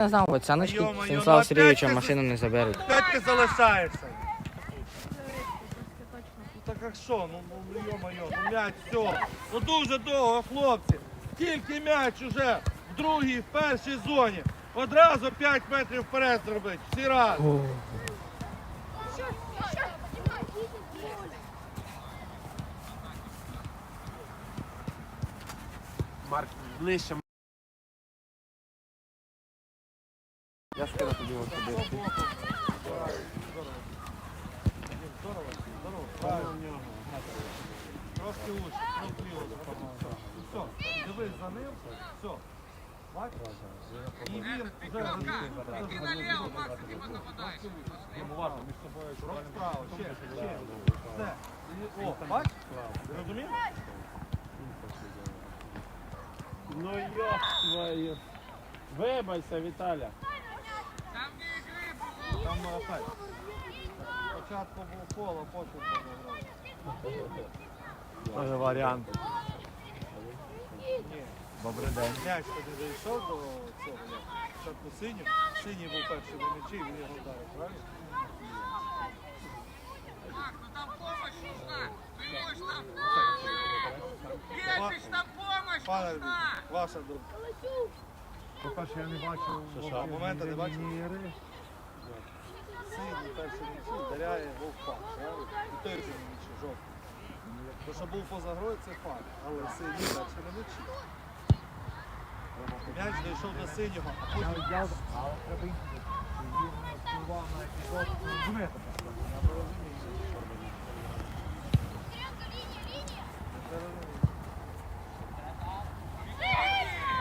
Не знав, от Саночки ну Станіслава Сергійовича машину не заберуть. Опять ти залишаєшся. Ну так а що? Ну, ну йо-моє, ну м'яч, все. Ну дуже довго, хлопці. Тільки м'яч уже в другій, в першій зоні. Одразу 5 метрів вперед зробити. Всі разом. Марк, ближче. Я скину тобі ось туди. Трошки лучше, трошки лучше. Все, дивись за ним. Все. Бачиш? І він вже Крок вправо, ще, ще. Все. І- О, бачиш? Розумієш? Ну йох твою. Вибачся, Віталя. Спочатку був поло, потім програв. Може варіант. Ні. Добрий день. М'яч тоді дійшов до цього. Спочатку синій. Синій був перший на м'ячі, він його вдарив, правильно? Пане Арбітр, ваша думка. По-перше, я не бачив що? Моменту не бачив? Синій перший м'ячі вдаряє вовпак, правильно? І той же м'ячі, жовтий. То, що був поза грою, це факт. Але синій перший на м'ячі. М'яч дійшов до синього, а потім. Він впливав на епізод. Розумієте?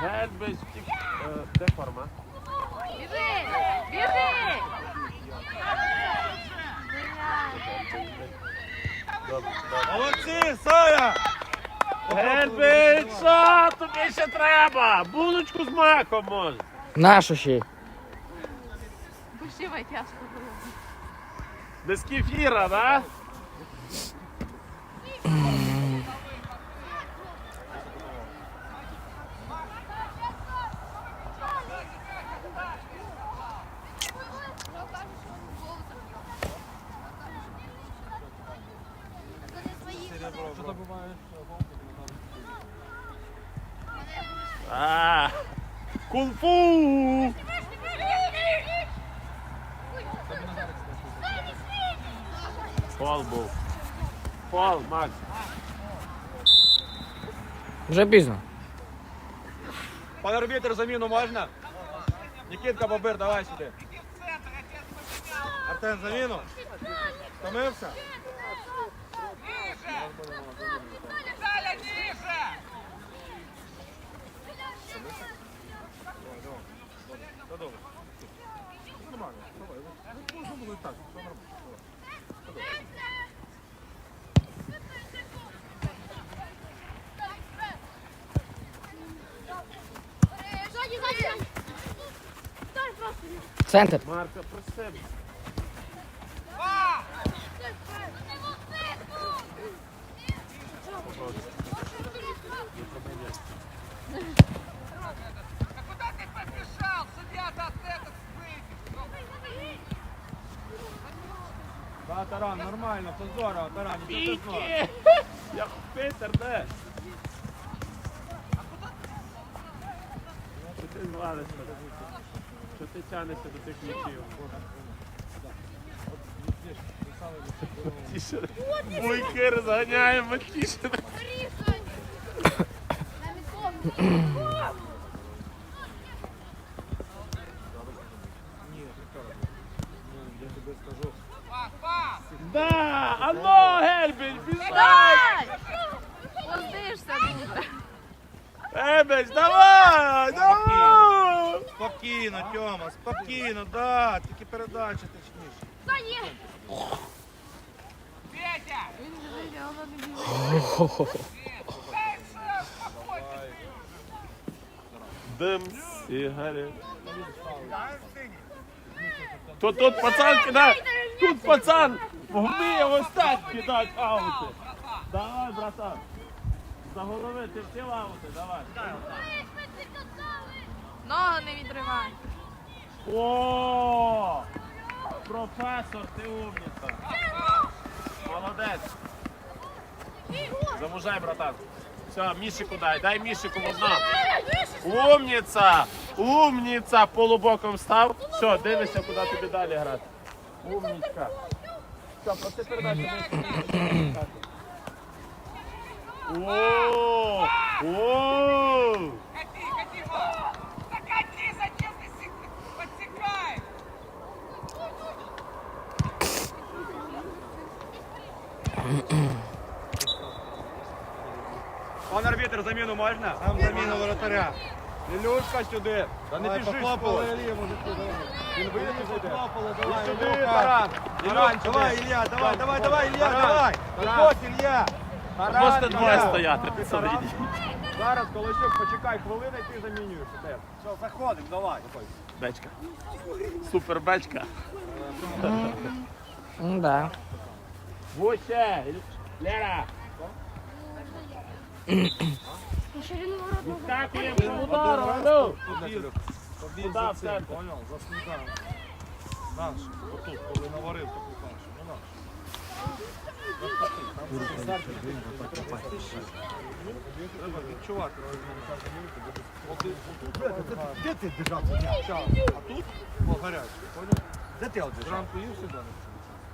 Гельбич, втік. Е, Де форма? Біжи! Біжи! Добре, добре. Молодці, Саня! Що тобі ще треба? Булочку з маком може. Нашу ще. Пущивай тяжко було. Без кефіра, да? А, кунг-фу! Фол був. Фол, Макс. Вже пізно. Пане арбітр, заміну можна? Нікітка Бобир, давай сюди. Артем, заміну? Втомився? Центр. Марка, про себе. Да, Таран, нормально, все здорово, Таран, страшного. Піки! Я Питер, де? Що ти звалишся? Що ти тянешся до тих м'ячів? Буйки розганяємо, тіше. Да! Алло, Гельбіч, біжай! Дай! Воздишся дуже. Давай! Давай! Спокійно, Тьома, спокійно, да, тільки передача точніше. Він біжить, Дим, сигарет. Тут, тут пацан кидає, тут пацан вміє ось так кидати аути. Давай, братан. За голови, ти всі аути, давай. Ногу не відривай. О! Професор, ти умниця. Молодець. Замужай, братан. Все, Мішику дай, дай Мішику одна. Умниця! Умниця! Полубоком став. Все, дивишся, куди тобі далі грати. Умничка. Все, проси передачу. О! О! Арбітр, заміну можна? Там заміна воротаря. Ілюшка сюди. Та не Давай, біжи давай. Він вийде сюди. І сюди, Таран. Таран, давай. Ілля, давай, давай, давай, Ілля, давай. Виходь, Ілля. Таран, Можете двоє Ти пацани. Зараз, Колосюк, почекай хвилину, і ти замінюєш. Все, заходимо, давай. Бечка. Супер бечка. Ну да. Гуще! Лера! Де ти держався? а тут по гарячій, понял? Де ти одержав?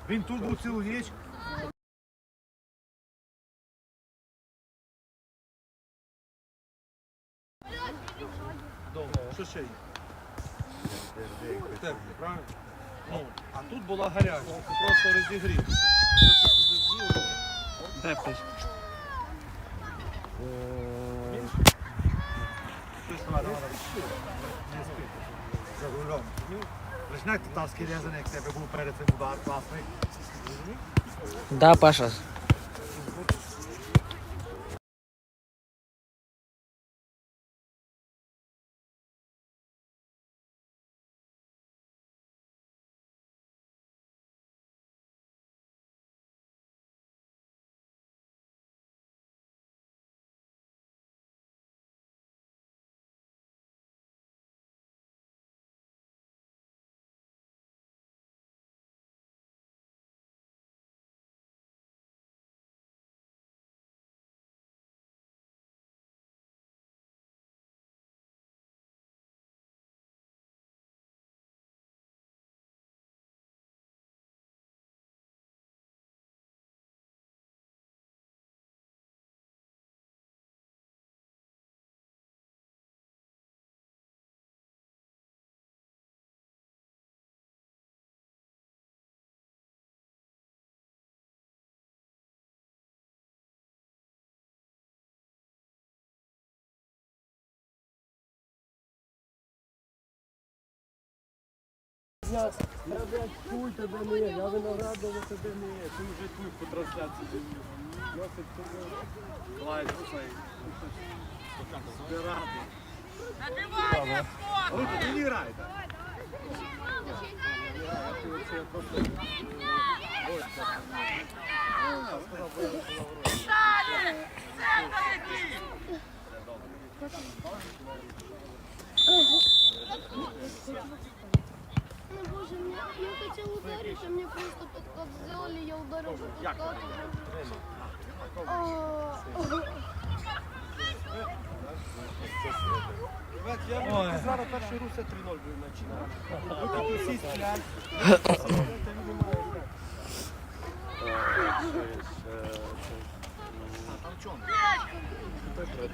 Він тут був цілу ніч. Що ще є? Теплі, правильно? Ну, а тут була гаряча, ти просто розігрів. Що ти сюди взяв? Де птич? За рулем. Ви ж знаєте, татарський різаний, як тебе був перед цим удар класний. Да, Паша. Набивай спорт! Ви тут не граєте. Далі! Центр який! ну боже, мне, я хотел ударить, а мне просто подкат сделали, я ударил по подкату. А, Я зараз перший русе 3-0 був начинав. Всі стріляють.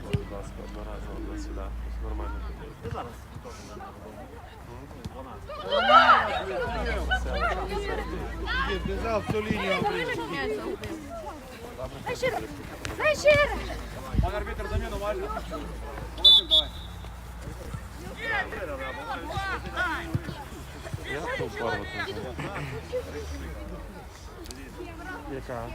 Будь ласка, одноразово до сюди. Нормально. Зараз теж 12. Біжав всю лінію. Найшир! Найшир! Пан арбітр заміну важно. Молодчик, давай. Я ту пару. Яка?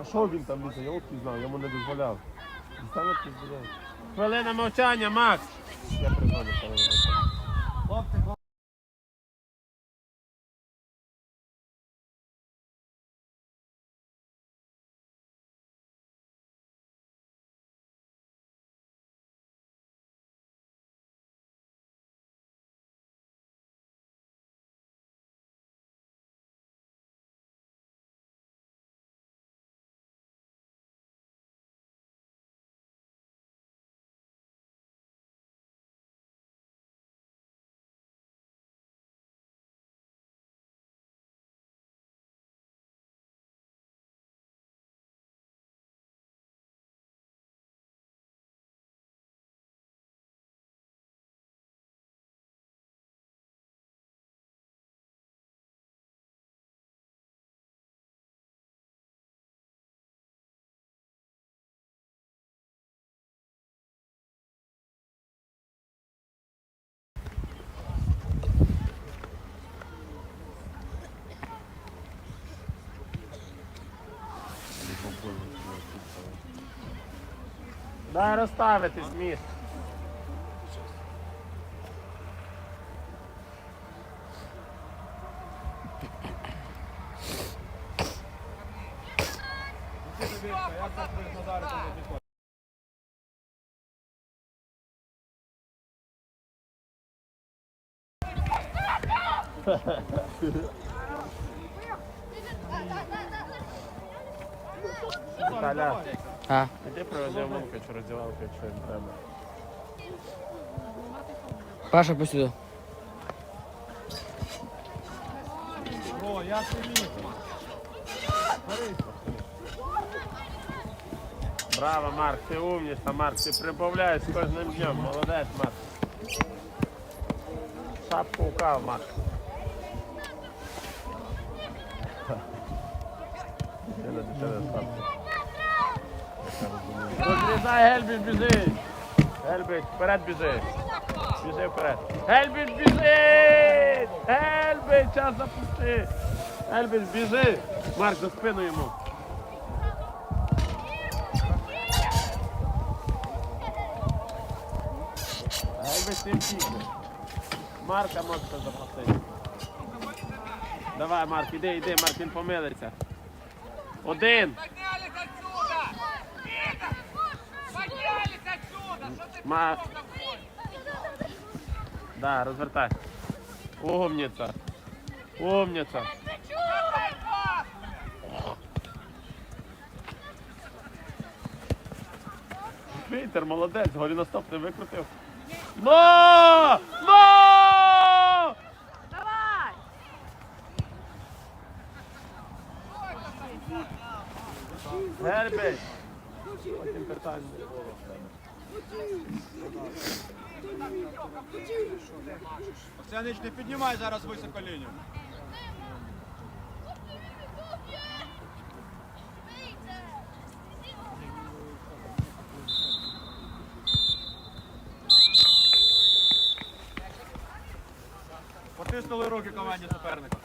А що він там лізе? Я от знав, йому не дозволяв. Дістане піздує. Хвилина мовчання, Макс! Я призвоню хвилину мовчання. Дай розставитись, міст. Таля, А, іди приведи Мункачу роздівалку, якщо їм треба. Паша, пусть сюди. О, я сильний. Браво, Марк, ти умніця, Марк, ти прибавляєш з кожним днем. Молодець, Марк. Шапку укав, Марк. Ти на дитини шапку. Розрізай, Гельбіш, біжи! Гельбіш, вперед біжи! Біжи вперед! Гельбіш, біжи! Гельбіш, час запусти! Гельбіш, біжи! Марк, за спину йому! Гельбіш, не втікне! Марка можете запросити. Давай, Марк, іди, іди, Марк, він помилиться. Один! Ма... Да, розвертай. Умниця. Умниця. Какой пас! Вітер, молодець, голіностоп не викрутив. Но! Но! Давай! Гербей. Потім питання. Оксанич, не піднімай зараз високо лінію. Потиснули руки команді суперника.